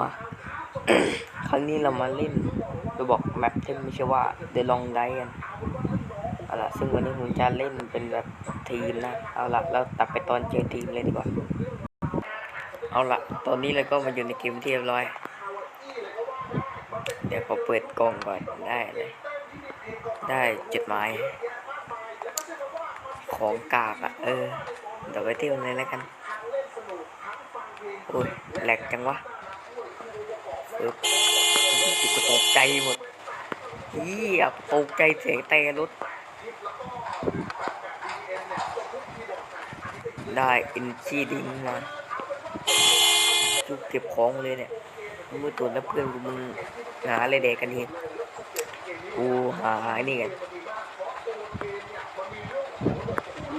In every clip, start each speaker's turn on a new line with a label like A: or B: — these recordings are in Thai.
A: มาครั้งนี้เรามาเล่นโดยบอกแมปที่ไม่ใช่ว่า The Long d i กันเอาล่ะซึ่งวันนี้ผมจะเล่นเป็นแบบทีมนะ เอาล่ะเราตัดไปตอนเจอทีมเลยดีกว่า เอาล่ะตอนนี้เราก็มาอยู่ในเกมที่เรียบร้อย เดี๋ยวขอเปิดกล่องก่อนได้เลยได้จดหมายของกากอะเออ เดี๋ยวไปเที่ยวเลยแล้วกัน โอ้ยแหลกจังวะ เออจิตก็ตกใจหมดเฮียตกใจเสียงแต่รถ ได้อินชีดิงมาจุกเก็บของเลยเนี่ยมือตัวแล้วเพื่อนกูมึงหาอะไรเด็กกันเองกูหาไอ้นี่กัน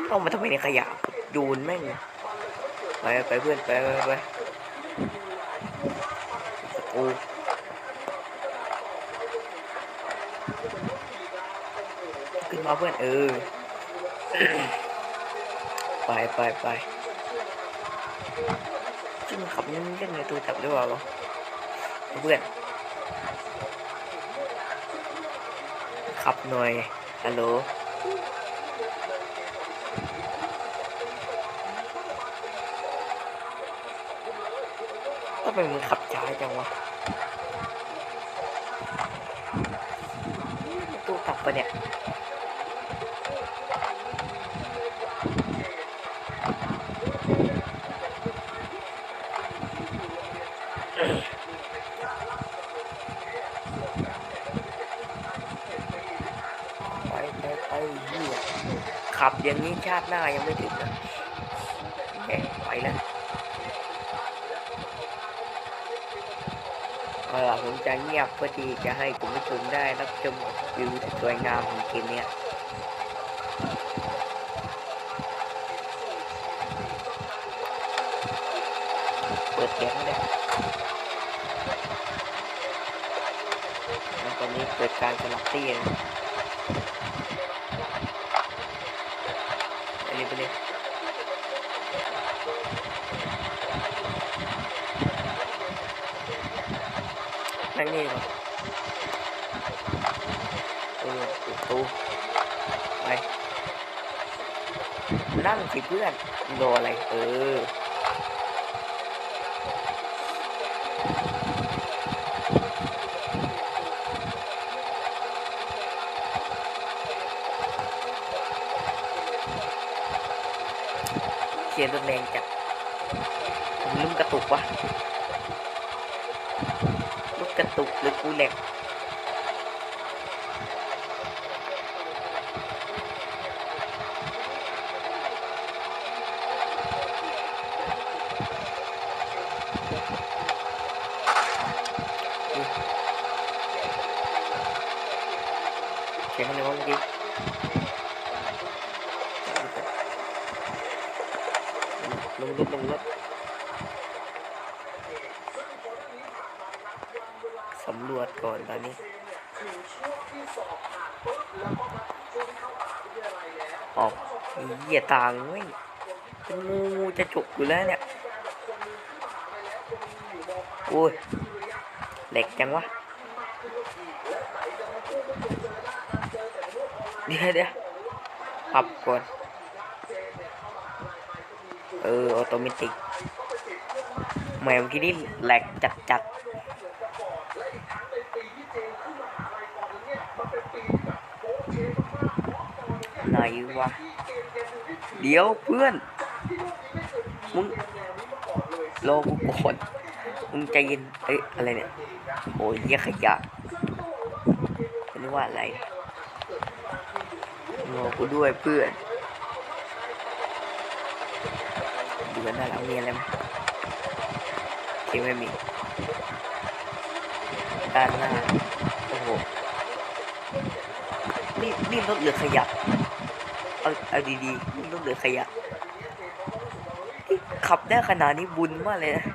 A: เอามาทำไมในขยะโยนแม่งไปไปเพื่อนไปไปไป โอ้ขึ้นมาเพื่อนเออ ไปไปไปจึงขับยังยังไงตัวจับหรือเปล่าวะเพื่อน ขับหน่อย ฮัลโหลทำไมมึงขับช้าจังวะตู้กลับ ปะเนี่ยไปไปไปเหี้ยขับอย่างนี้ชาติหน้ายังไม่ถึงนะแกไปแล้ว เอผมจะเงียบเพื่อที่จะให้คุณผู้ชมได้รับชมวิวสวยงามของเกมเนี้ยเปิดเสียงไม่ได้แล้วตอนนี้เกิดการสลับตี้นะไปเลยไปเลย นี่ก่อนเออตูไปนั่งสิเพื่อนรออะไรเออเขียนรถแรงจัดผมลืมกระตุกวะ ตุกหรือกูแหลกเสียงอะไรวะเมื่อกี้ลงรถลงรถสำร วจก่อนตอนนี้ออกเหยียต่างเว้ยเป็นงูจะจุกอยู่แล้วเนี่ยโอ้ยเหล็กจังวะเดี๋ยวเดี๋ยวปรับก่อนเออออโตเมติกแมเมื่นี่แหลกจัดจัด ไหนวะ เดี๋ยวเพื่อน มึงรอกูก่อนมึงใจเย็น เอ้ยอะไรเนี่ย โอ้ยเหี้ยขยะไม่ว่าอะไรรอกูด้วยเพื่อนดูกันด้านหลังมีอะไรไหมทีไม่มีด้านหน้าโอ้โหนี่นี่รถเหลือขยะ เอาเอาดีๆนี่รถเหลือขยะขับได้ขนาดนี้บุญมากเลยนะ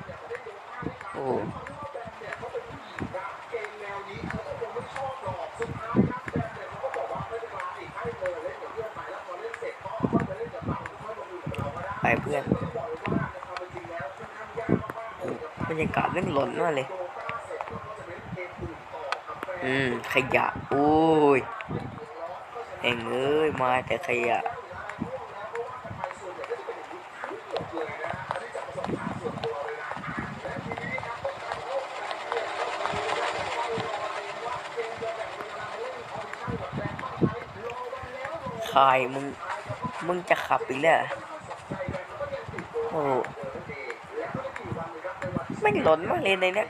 A: โอ้โหไปเพื่อนบรรยากาศเรื่องหล่นมากเลย อืม ขยะ โอ้ย เองเอ้ยมาแต่ขยะใครมึง มึงจะขับอีกแล้วโอ้ไม่หล่นมากเลยในเนี้ย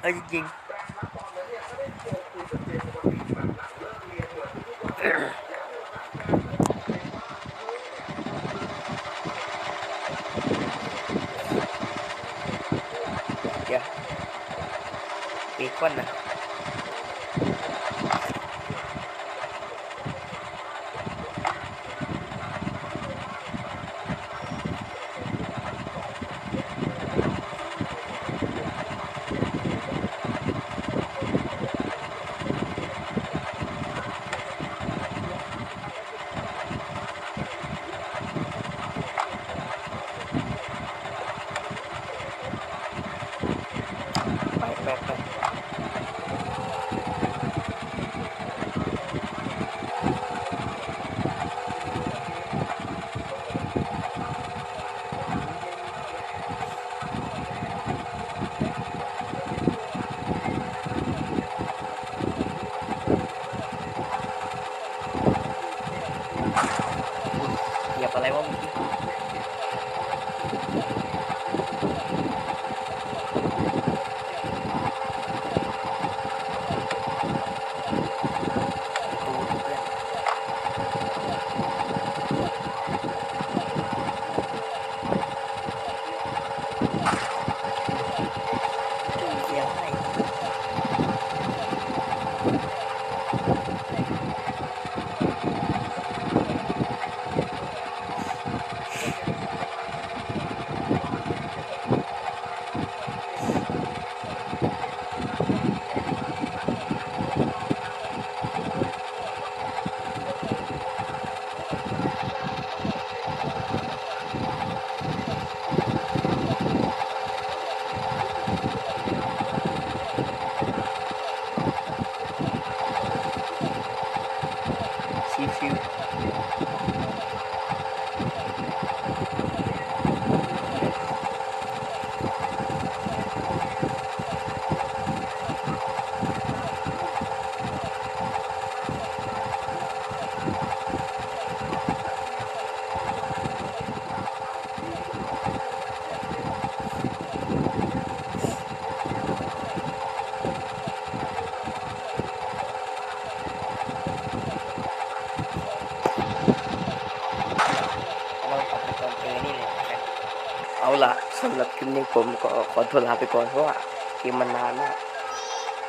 A: เออจริงๆ เดี๋ย วปีก้อนนะไปไปไปเหยียบอะไรวะเมื่อกี้ดูดิเพื่อนดูเสียงให้ ชิวๆเรากลับไปตอนเจอนี่เลยนะครับเอาละ สำหรับคลิปนี้ผมก็ขอตัวลาไปก่อนเพราะว่าเกมมันนานมาก